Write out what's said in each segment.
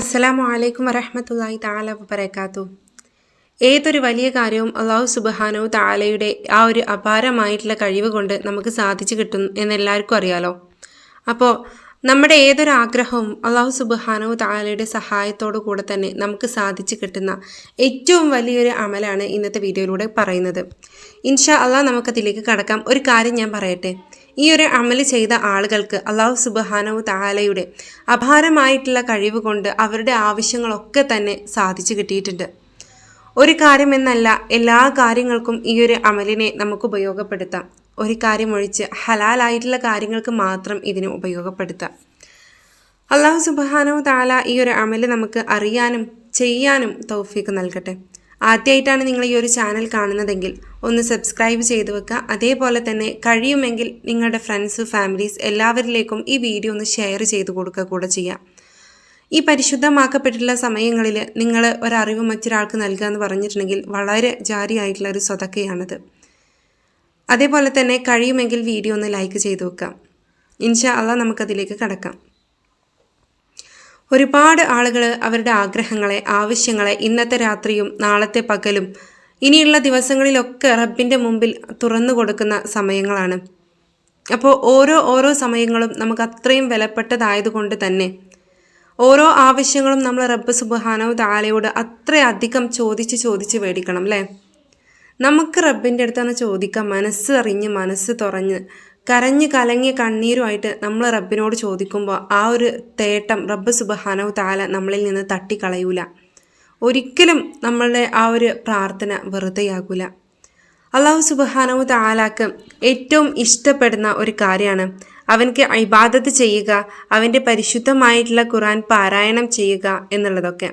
അസ്സലാമു അലൈക്കും വറഹമത്തല്ലാഹി താല വബറകാത്തു ഏതൊരു വലിയ കാര്യവും അള്ളാഹു സുബഹാനോ താലയുടെ ആ ഒരു അപാരമായിട്ടുള്ള കഴിവ് കൊണ്ട് നമുക്ക് സാധിച്ചു കിട്ടും എന്നെല്ലാവർക്കും അറിയാലോ. അപ്പോൾ നമ്മുടെ ഏതൊരു ആഗ്രഹവും അള്ളാഹു സുബഹാനോ താലയുടെ സഹായത്തോടു കൂടെ തന്നെ നമുക്ക് സാധിച്ചു കിട്ടുന്ന ഏറ്റവും വലിയൊരു അമലാണ് ഇന്നത്തെ വീഡിയോയിലൂടെ പറയുന്നത്. ഇൻഷാ അള്ളാഹ് നമുക്കതിലേക്ക് കടക്കാം. ഒരു കാര്യം ഞാൻ പറയട്ടെ. ഈ ഒരു അമൽ ചെയ്ത ആളുകൾക്ക് അള്ളാഹു സുബഹാനവു താലയുടെ അപാരമായിട്ടുള്ള കഴിവ് കൊണ്ട് അവരുടെ ആവശ്യങ്ങളൊക്കെ തന്നെ സാധിച്ചു കിട്ടിയിട്ടുണ്ട്. ഒരു കാര്യമെന്നല്ല എല്ലാ കാര്യങ്ങൾക്കും ഈ ഒരു അമലിനെ നമുക്ക് ഉപയോഗപ്പെടുത്താം. ഒരു കാര്യം ഒഴിച്ച് ഹലാലായിട്ടുള്ള കാര്യങ്ങൾക്ക് മാത്രം ഇതിനെ ഉപയോഗപ്പെടുത്താം. അള്ളാഹു സുബാനവു താല ഈ ഒരു അമൽ നമുക്ക് അറിയാനും ചെയ്യാനും തൗഫീക്ക് നൽകട്ടെ. ആദ്യമായിട്ടാണ് നിങ്ങൾ ഈ ഒരു ചാനൽ കാണുന്നതെങ്കിൽ ഒന്ന് സബ്സ്ക്രൈബ് ചെയ്ത് വെക്കുക. അതേപോലെ തന്നെ കഴിയുമെങ്കിൽ നിങ്ങളുടെ ഫ്രണ്ട്സ് ഫാമിലീസ് എല്ലാവരിലേക്കും ഈ വീഡിയോ ഒന്ന് ഷെയർ ചെയ്ത് കൊടുക്കുക കൂടെ ചെയ്യാം. ഈ പരിശുദ്ധമാക്കപ്പെട്ടിട്ടുള്ള സമയങ്ങളിൽ നിങ്ങൾ ഒരറിവ് മറ്റൊരാൾക്ക് നൽകുക എന്ന് പറഞ്ഞിട്ടുണ്ടെങ്കിൽ വളരെ ജാരിയായിട്ടുള്ള ഒരു സ്വതക്കയാണത്. അതേപോലെ തന്നെ കഴിയുമെങ്കിൽ വീഡിയോ ഒന്ന് ലൈക്ക് ചെയ്ത് വെക്കാം ഇൻഷാ അള്ളാഹ് നമുക്കതിലേക്ക് കടക്കാം. ഒരുപാട് ആളുകൾ അവരുടെ ആഗ്രഹങ്ങളെ ആവശ്യങ്ങളെ ഇന്നത്തെ രാത്രിയും നാളത്തെ പകലും ഇനിയുള്ള ദിവസങ്ങളിലൊക്കെ റബ്ബിന്റെ മുമ്പിൽ തുറന്നു കൊടുക്കുന്ന സമയങ്ങളാണ്. അപ്പോൾ ഓരോ ഓരോ സമയങ്ങളും നമുക്ക് അത്രയും വിലപ്പെട്ടതായതുകൊണ്ട് തന്നെ ഓരോ ആവശ്യങ്ങളും നമ്മൾ റബ്ബ് സുബഹാനോ താലയോട് അത്രയധികം ചോദിച്ച് ചോദിച്ച് മേടിക്കണം അല്ലേ? നമുക്ക് റബ്ബിന്റെ അടുത്താണ് ചോദിക്കാം മനസ്സ് അറിഞ്ഞ് മനസ്സ് തുറഞ്ഞ് കരഞ്ഞ് കലങ്ങിയ കണ്ണീരുമായിട്ട് നമ്മൾ റബ്ബിനോട് ചോദിക്കുമ്പോൾ ആ ഒരു തേട്ടം റബ്ബ് സുബഹാനവ് താല നമ്മളിൽ നിന്ന് തട്ടിക്കളയൂല. ഒരിക്കലും നമ്മളുടെ ആ ഒരു പ്രാർത്ഥന വെറുതെയാകൂല. അള്ളാഹു സുബഹാനവ് താലാക്ക് ഏറ്റവും ഇഷ്ടപ്പെടുന്ന ഒരു കാര്യമാണ് അവൻക്ക് ഇബാദത്ത് ചെയ്യുക അവന്റെ പരിശുദ്ധമായിട്ടുള്ള ഖുറാൻ പാരായണം ചെയ്യുക എന്നുള്ളതൊക്കെ.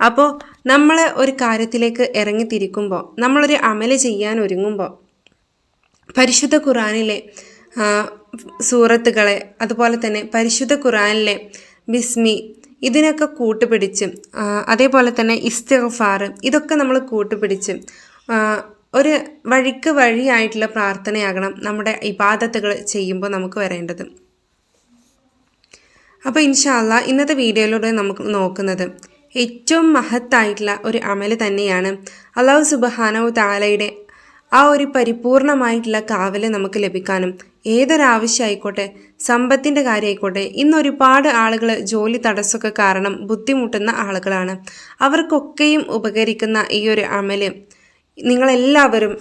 അപ്പോൾ നമ്മൾ ഒരു കാര്യത്തിലേക്ക് ഇറങ്ങിത്തിരിക്കുമ്പോൾ നമ്മളൊരു അമൽ ചെയ്യാൻ ഒരുങ്ങുമ്പോൾ പരിശുദ്ധ ഖുറാനിലെ സൂറത്തുകളെ അതുപോലെ തന്നെ പരിശുദ്ധ ഖുറാനിലെ ബിസ്മി ഇതിനൊക്കെ കൂട്ടുപിടിച്ച് അതേപോലെ തന്നെ ഇസ്തിഗ്ഫാർ ഇതൊക്കെ നമ്മൾ കൂട്ടുപിടിച്ച് ഒരു വഴിക്ക് വഴിയായിട്ടുള്ള പ്രാർത്ഥനയാകണം നമ്മുടെ ഇബാദത്തുകൾ ചെയ്യുമ്പോൾ നമുക്ക് വരേണ്ടത്. അപ്പോൾ ഇൻഷാല്ല ഇന്നത്തെ വീഡിയോയിലൂടെ നമുക്ക് നോക്കുന്നത് ഏറ്റവും മഹത്തായിട്ടുള്ള ഒരു അമൽ തന്നെയാണ് അള്ളാഹു സുബഹാനവ് താലയുടെ ആ ഒരു പരിപൂർണമായിട്ടുള്ള കാവൽ നമുക്ക് ലഭിക്കാനും ഏതൊരാവശ്യമായിക്കോട്ടെ സമ്പത്തിന്റെ കാര്യമായിക്കോട്ടെ ഇന്ന് ഒരുപാട് ആളുകൾ ജോലി തടസ്സമൊക്കെ കാരണം ബുദ്ധിമുട്ടുന്ന ആളുകളാണ്. അവർക്കൊക്കെയും ഉപകരിക്കുന്ന ഈ ഒരു അമൽ. നിങ്ങളെല്ലാവരും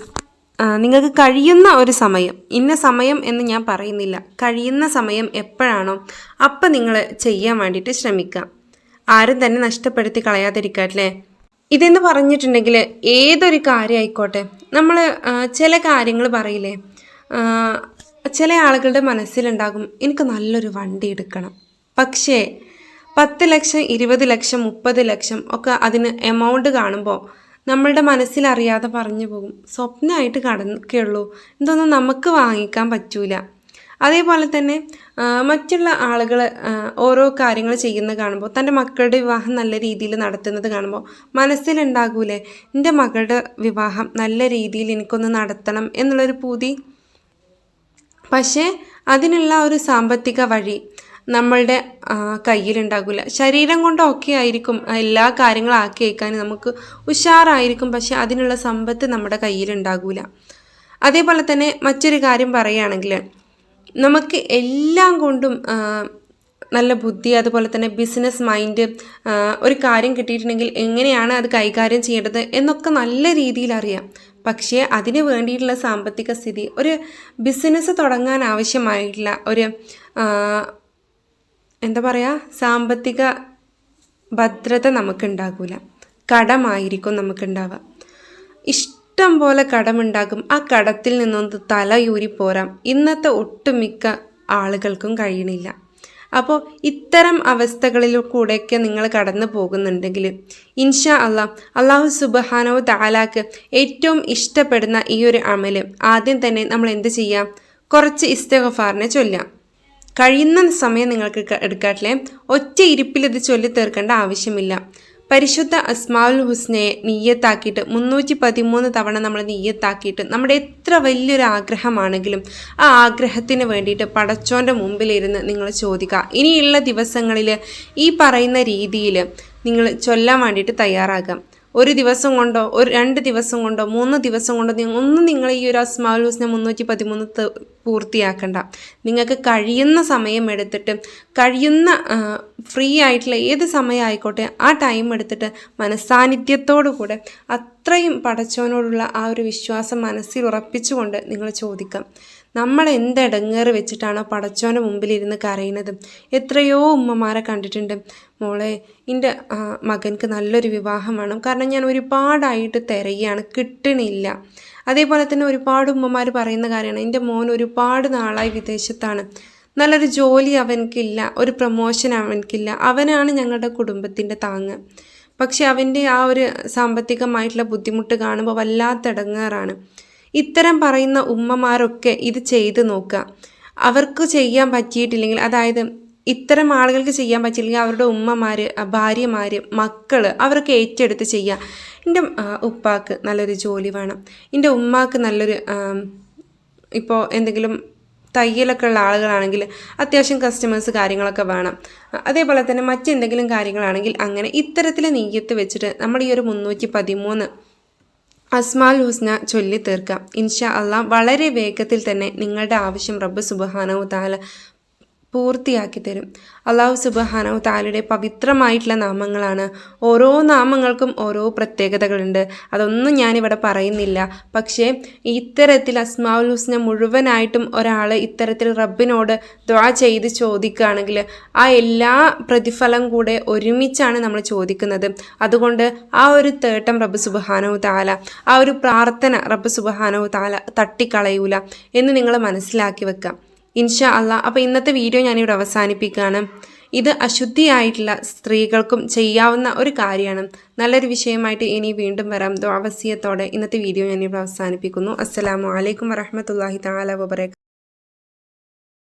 നിങ്ങൾക്ക് കഴിയുന്ന ഒരു സമയം ഇന്ന സമയം എന്ന് ഞാൻ പറയുന്നില്ല. കഴിയുന്ന സമയം എപ്പോഴാണോ അപ്പം നിങ്ങൾ ചെയ്യാൻ വേണ്ടിയിട്ട് ശ്രമിക്കാം ആരും തന്നെ നഷ്ടപ്പെടുത്തി കളയാതിരിക്കട്ടെ ഇതെന്ന് പറഞ്ഞിട്ടുണ്ടെങ്കിൽ ഏതൊരു കാര്യമായിക്കോട്ടെ നമ്മൾ ചില കാര്യങ്ങൾ പറയില്ലേ ചില ആളുകളുടെ മനസ്സിലുണ്ടാകും എനിക്ക് നല്ലൊരു വണ്ടി എടുക്കണം. പക്ഷേ പത്ത് ലക്ഷം ഇരുപത് ലക്ഷം മുപ്പത് ലക്ഷം ഒക്കെ അതിന് എമൗണ്ട് കാണുമ്പോൾ നമ്മളുടെ മനസ്സിലറിയാതെ പറഞ്ഞു പോകും. സ്വപ്നമായിട്ട് കടക്കുകയുള്ളൂ ഇതൊന്നും നമുക്ക് വാങ്ങിക്കാൻ പറ്റൂല. അതേപോലെ തന്നെ മറ്റുള്ള ആളുകൾ ഓരോ കാര്യങ്ങൾ ചെയ്യുന്നത് കാണുമ്പോൾ തന്റെ മക്കളുടെ വിവാഹം നല്ല രീതിയിൽ നടത്തുന്നത് കാണുമ്പോൾ മനസ്സിലുണ്ടാകൂലേ എന്റെ മകളുടെ വിവാഹം നല്ല രീതിയിൽ എനിക്കൊന്ന് നടത്തണം എന്നുള്ളൊരു പൂതി? പക്ഷേ അതിനുള്ള ഒരു സാമ്പത്തിക വഴി നമ്മളുടെ കയ്യിലുണ്ടാകില്ല ശരീരം കൊണ്ട് ഓക്കെ ആയിരിക്കും എല്ലാ കാര്യങ്ങളും ആക്കി വയ്ക്കാൻ നമുക്ക് ഉഷാറായിരിക്കും പക്ഷെ അതിനുള്ള സമ്പത്ത് നമ്മുടെ കയ്യിലുണ്ടാകില്ല അതേപോലെ തന്നെ മറ്റൊരു കാര്യം പറയുകയാണെങ്കിൽ നമുക്ക് എല്ലാം കൊണ്ടും നല്ല ബുദ്ധി അതുപോലെ തന്നെ ബിസിനസ് മൈൻഡ് ഒരു കാര്യം കിട്ടിയിട്ടുണ്ടെങ്കിൽ എങ്ങനെയാണ് അത് കൈകാര്യം ചെയ്യേണ്ടത് എന്നൊക്കെ നല്ല രീതിയിൽ അറിയാം. പക്ഷേ അതിന് വേണ്ടിയിട്ടുള്ള സാമ്പത്തിക സ്ഥിതി ഒരു ബിസിനസ് തുടങ്ങാൻ ആവശ്യമായിട്ടുള്ള ഒരു എന്താ പറയുക സാമ്പത്തിക ഭദ്രത നമുക്കുണ്ടാകില്ല കടമായിരിക്കും നമുക്കുണ്ടാവുക. ഇഷ്ട ഇഷ്ടം പോലെ കടമുണ്ടാകും ആ കടത്തിൽ നിന്നൊന്ന് തലയൂരി പോരാം. ഇന്നത്തെ ഒട്ടുമിക്ക ആളുകൾക്കും കഴിയണില്ല. അപ്പോൾ ഇത്തരം അവസ്ഥകളിൽ കൂടെയൊക്കെ നിങ്ങൾ കടന്നു പോകുന്നുണ്ടെങ്കിൽ ഇൻഷാ അള്ളാഹ് അള്ളാഹു സുബഹാനോ താലാക്ക് ഏറ്റവും ഇഷ്ടപ്പെടുന്ന ഈ ഒരു അമൽ ആദ്യം തന്നെ നമ്മൾ എന്ത് ചെയ്യാം? കുറച്ച് ഇസ്തഗഫാറിനെ ചൊല്ലാം കഴിയുന്ന സമയം നിങ്ങൾക്ക് എടുക്കാട്ടില്ലേ ഒറ്റ ഇരിപ്പിൽ ഇത് ചൊല്ലി തീർക്കേണ്ട ആവശ്യമില്ല. പരിശുദ്ധ അസ്മാഉൽ ഹുസ്നയെ നീയത്താക്കിയിട്ട് മുന്നൂറ്റി പതിമൂന്ന് തവണ നമ്മൾ നീയത്താക്കിയിട്ട് നമ്മുടെ എത്ര വലിയൊരു ആഗ്രഹമാണെങ്കിലും ആ ആഗ്രഹത്തിന് വേണ്ടിയിട്ട് പടച്ചോന്റെ മുമ്പിലിരുന്ന് നിങ്ങൾ ചോദിക്കുക. ഇനിയുള്ള ദിവസങ്ങളിൽ ഈ പറയുന്ന രീതിയിൽ നിങ്ങൾ ചൊല്ലാൻ വേണ്ടിയിട്ട് തയ്യാറാകാം. ഒരു ദിവസം കൊണ്ടോ ഒരു രണ്ട് ദിവസം കൊണ്ടോ മൂന്ന് ദിവസം കൊണ്ടോ ഒന്നും നിങ്ങൾ ഈ ഒരു അസ്മാഉൽ ഹുസ്നെ മുന്നൂറ്റി പതിമൂന്ന് പൂർത്തിയാക്കണ്ട. നിങ്ങൾക്ക് കഴിയുന്ന സമയം എടുത്തിട്ട് കഴിയുന്ന ഫ്രീ ആയിട്ടുള്ള ഏത് സമയം ആയിക്കോട്ടെ ആ ടൈം എടുത്തിട്ട് മനസ്സാന്നിധ്യത്തോടു കൂടെ അത്രയും പടച്ചവനോടുള്ള ആ ഒരു വിശ്വാസം മനസ്സിൽ ഉറപ്പിച്ചുകൊണ്ട് നിങ്ങൾ ചോദിക്കാം. നമ്മൾ എന്ത് ഇടങ്ങേറ് വെച്ചിട്ടാണോ പടച്ചോന്റെ മുമ്പിലിരുന്ന് കരയുന്നത്? എത്രയോ ഉമ്മമാരെ കണ്ടിട്ടുണ്ട്. മോളെ എന്റെ മകൻക്ക് നല്ലൊരു വിവാഹം വേണം. കാരണം ഞാൻ ഒരുപാടായിട്ട് തിരയുകയാണ് കിട്ടണില്ല. അതേപോലെ തന്നെ ഒരുപാട് ഉമ്മമാർ പറയുന്ന കാര്യമാണ് എന്റെ മോൻ ഒരുപാട് നാളായി വിദേശത്താണ്. നല്ലൊരു ജോലി അവനക്കില്ല ഒരു പ്രൊമോഷൻ അവനക്കില്ല അവനാണ് ഞങ്ങളുടെ കുടുംബത്തിന്റെ താങ്ങ്. പക്ഷെ അവന്റെ ആ ഒരു സാമ്പത്തികമായിട്ടുള്ള ബുദ്ധിമുട്ട് കാണുമ്പോൾ വല്ലാത്ത ഇടങ്ങേറാണ് ഇത്തരം പറയുന്ന ഉമ്മമാരൊക്കെ ഇത് ചെയ്ത് നോക്കുക. അവർക്ക് ചെയ്യാൻ പറ്റിയിട്ടില്ലെങ്കിൽ അതായത് ഇത്തരം ആളുകൾക്ക് ചെയ്യാൻ പറ്റില്ലെങ്കിൽ അവരുടെ ഉമ്മമാർ ഭാര്യമാർ മക്കൾ അവരൊക്കെ ഏറ്റെടുത്ത് ചെയ്യുക എന്റെ ഉപ്പാക്ക് നല്ലൊരു ജോലി വേണം. എന്റെ ഉമ്മാക്ക് നല്ലൊരു ഇപ്പോൾ എന്തെങ്കിലും തയ്യലൊക്കെ ഉള്ള ആളുകളാണെങ്കിൽ അത്യാവശ്യം കസ്റ്റമേഴ്സ് കാര്യങ്ങളൊക്കെ വേണം. അതേപോലെ തന്നെ മറ്റെന്തെങ്കിലും കാര്യങ്ങളാണെങ്കിൽ അങ്ങനെ ഇത്തരത്തിൽ നെയ്യത്ത് വെച്ചിട്ട് നമ്മൾ ഈ ഒരു മുന്നൂറ്റി പതിമൂന്ന് അസ്മാൽ ഹുസ്ന ചൊല്ലി തീർക്കാം ഇൻഷാ അള്ളാഹ് വളരെ വേഗത്തിൽ തന്നെ നിങ്ങളുടെ ആവശ്യം റബ്ബ് സുബഹാനവും താല പൂർത്തിയാക്കി തരും. അള്ളാഹു സുബഹാനവ് താലയുടെ പവിത്രമായിട്ടുള്ള നാമങ്ങളാണ്. ഓരോ നാമങ്ങൾക്കും ഓരോ പ്രത്യേകതകളുണ്ട്. അതൊന്നും ഞാനിവിടെ പറയുന്നില്ല. പക്ഷേ ഇത്തരത്തിൽ അസ്മാവുൽ ഹുസ്ന മുഴുവനായിട്ടും ഒരാൾ ഇത്തരത്തിൽ റബ്ബിനോട് ദ്വാ ചെയ്ത് ചോദിക്കുകയാണെങ്കിൽ ആ എല്ലാ പ്രതിഫലം കൂടെ ഒരുമിച്ചാണ് നമ്മൾ ചോദിക്കുന്നത്. അതുകൊണ്ട് ആ ഒരു തേട്ടം റബ്ബ് സുബഹാനവ് താല ആ ഒരു പ്രാർത്ഥന റബ്ബ് സുബഹാനവ് താല തട്ടിക്കളയൂല എന്ന് നിങ്ങൾ മനസ്സിലാക്കി വെക്കാം. ഇൻഷാ അള്ളാ അപ്പോൾ ഇന്നത്തെ വീഡിയോ ഞാനിവിടെ അവസാനിപ്പിക്കുകയാണ്. ഇത് അശുദ്ധിയായിട്ടുള്ള സ്ത്രീകൾക്കും ചെയ്യാവുന്ന ഒരു കാര്യമാണ്. നല്ലൊരു വിഷയമായിട്ട് ഇനി വീണ്ടും വരാം. ദ്വാവസ്യത്തോടെ ഇന്നത്തെ വീഡിയോ ഞാനിവിടെ അവസാനിപ്പിക്കുന്നു. അസ്സലാമു അലൈക്കും വറഹമത്തല്ലാഹി താല വബറക